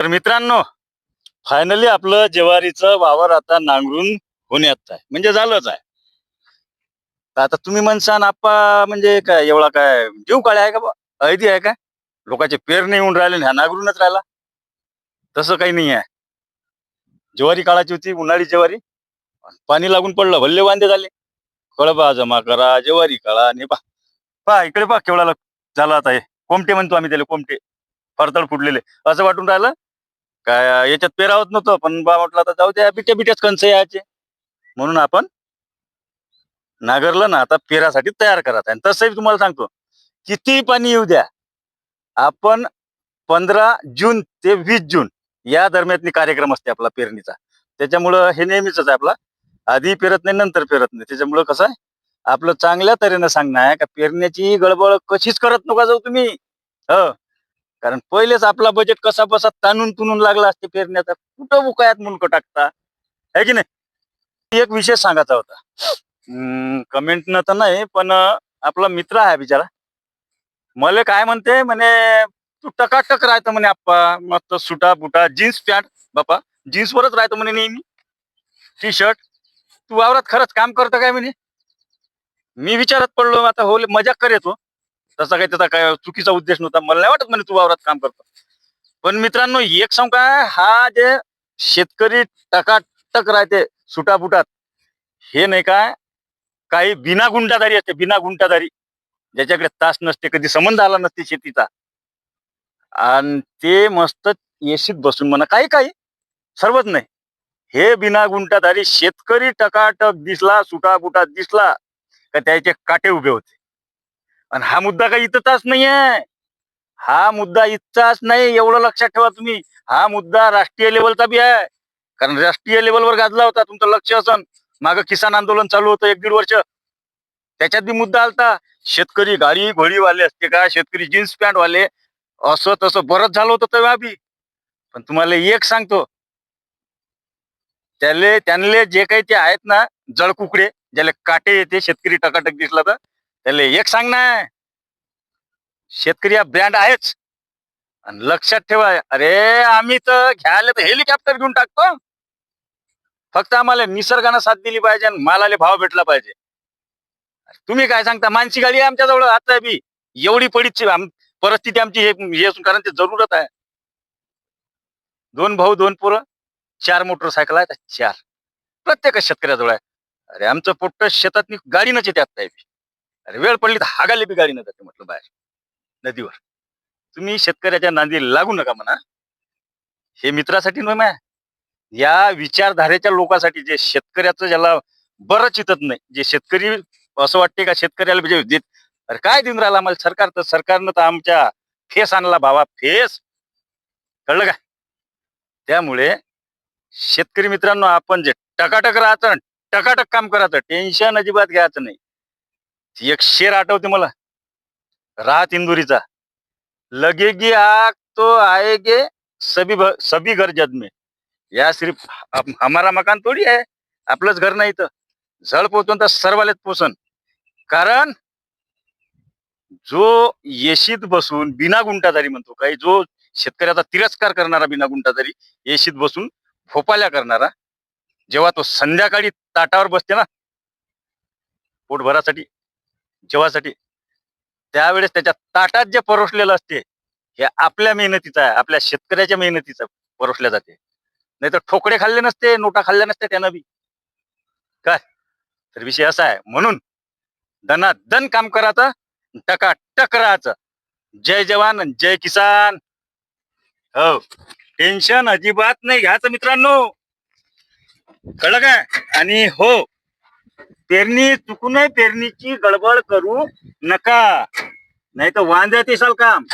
तर मित्रांनो फायनली आपलं ज्वारीचं वावर आता नांगरून होण्यात आहे. म्हणजे झालंच आहे. आता तुम्ही म्हणसान आप्पा म्हणजे काय एवढा काय जीव काळे आहे का बा आहे का लोकांचे पेरणे येऊन राहिले ह्या नांगरूनच राहिला. तसं काही नाही आहे. ज्वारी काळाची होती उन्हाळी ज्वारी. पाणी लागून पडलं भल्ले वांदे झाले. कळबा जमा करा ज्वारी काळा आणि पा पा इकडे पा केवढा झाला आता हे. कोमटे म्हणतो आम्ही त्याला कोमटे. फरतड फुटलेले असं वाटून राहिलं काय याच्यात पेरावत नव्हतं पण बा म्हटलं आता जाऊ द्या बिट्या बिट्याच कंस यायचे. म्हणून आपण नागरला ना आता पेरासाठी तयार करत आहे तसंही तुम्हाला सांगतो किती पाणी येऊ द्या. आपण पंधरा जून ते वीस जून या दरम्यान कार्यक्रम असते आपला पेरणीचा. त्याच्यामुळं हे नेहमीच आहे आपला. आधी पेरत नाही नंतर पेरत नाही. त्याच्यामुळं कसं आहे आपलं चांगल्या तऱ्हेनं सांगणं आहे का पेरण्याची गडबड कशीच करत नका जाऊ तुम्ही. हो. कारण पहिलेच आपला बजेट कसा बसा ताणून तुनून लागला असते पेरण्याचा कुठं उकायात मुंडक टाकता? है की नाही? एक विषय सांगायचा होता. कमेंट न तर नाही पण आपला मित्र आहे बिचारा. मला काय म्हणते म्हणे तू टकाटक राहतं म्हणे आप्पा. मस्त सुटा बुटा जीन्स पॅन्ट बापा जीन्स वरच राहतो म्हणे नेहमी. टी शर्ट तू वावरात खरंच काम करतं काय म्हणे? मी विचारत पडलो आता हो मजाक कर येतो तसा काही त्याचा काय चुकीचा उद्देश नव्हता. मला नाही वाटत म्हणे तू वावरात काम करतो. पण मित्रांनो एक सांग काय हा जे शेतकरी टकाटक राहते सुटापुटात हे नाही काय काही बिना गुंटाधारी असते बिना गुंटाधारी ज्याच्याकडे तास नसते कधी संबंध आला नसते शेतीचा. आणि ते मस्त येशीत बसून म्हणा काही काही सर्वच नाही. हे बिना गुंटाधारी शेतकरी टकाटक दिसला सुटाबुटात दिसला का त्याचे काटे उभे होते. आणि हा मुद्दा काही इथंचाच नाहीये. हा मुद्दा इथचाच नाही एवढं लक्षात ठेवा तुम्ही. हा मुद्दा राष्ट्रीय लेवलचा बी आहे. कारण राष्ट्रीय लेवलवर गाजला होता तुमचं लक्ष असन. माग किसान आंदोलन चालू होतं एक दीड वर्ष. त्याच्यात बी मुद्दा आलता. शेतकरी गाडी घोडीवाले असते का? शेतकरी जीन्स पॅन्ट वाले असं तसं बरंच झालं होतं तेव्हा बी. पण तुम्हाला एक सांगतो. त्याले त्यांले जे काही ते आहेत ना जळकुकडे ज्याला काटे येते शेतकरी टकाटक दिसला तर त्याला एक सांग ना. शेतकरी हा ब्रँड आहेच. आणि लक्षात ठेवा अरे आम्ही तर घ्यायला तर हेलिकॉप्टर घेऊन टाकतो. फक्त आम्हाला निसर्गानं साथ दिली पाहिजे आणि मालाले भाव भेटला पाहिजे. तुम्ही काय सांगता? मानसी गाडी आहे आमच्याजवळ आता बी एवढी पडीची परिस्थिती आमची हे असून कारण ते जरूरत आहे. दोन भाऊ दोन पोरं चार मोटरसायकल आहेत चार. प्रत्येक शेतकऱ्याजवळ आहे. अरे आमचं पोट्ट शेतात गाडीनच येते आता बी अरे वेळ पडली तर हागाले बी न जाते म्हटलं बाहेर. नदीवर. तुम्ही शेतकऱ्याच्या नांदी लागू नका म्हणा. हे मित्रासाठी नव्हे माया या विचारधारेच्या लोकांसाठी जे शेतकऱ्याचं ज्याला बरं चितत नाही जे शेतकरी असं वाटते का शेतकऱ्याला म्हणजे देत अरे काय देऊन राहिला आम्हाला सरकार? तर सरकारनं तर आमच्या फेस आणला भावा फेस. कळलं का? त्यामुळे शेतकरी मित्रांनो आपण जे टकाटक राहतं टकाटक काम करायचं टेन्शन अजिबात घ्यायचं नाही. ती एक शेर आठवते मला. राहत इंदुरीचा. लगेगी आग तो आएगे सभी भ- सभी घर जद में. या सिर्फ हमारा मकान थोडी आहे आपलंच घर नाही तर जळ पोचून तर सर्वालाच पोचन कारण जो येशीत बसून बिना गुंटाधारी म्हणतो काही जो शेतकऱ्याचा तिरस्कार करणारा बिना गुंटाधारी येशीत बसून फोपाल्या करणारा जेव्हा तो संध्याकाळी ताटावर बसते ना पोटभरासाठी जेवासाठी. त्यावेळेस त्याच्या ताटात जे परोसलेलं असते हे आपल्या मेहनतीचं आहे आपल्या शेतकऱ्याच्या मेहनतीचं परोसल्या जाते. नाही तर ठोकळे खाल्ले नसते नोटा खाल्ल्या नसते त्यानं बी. काय? तर विषय असा आहे म्हणून दनादन काम करायचं टका टक राहायचं. जय जवान जय किसान. हो टेन्शन अजिबात नाही घ्यायचं मित्रांनो. कळलं काय? आणि हो पेरणी चुकून पेरणीची गडबड करू नका. नाही तर वांद्यात येशाल काम.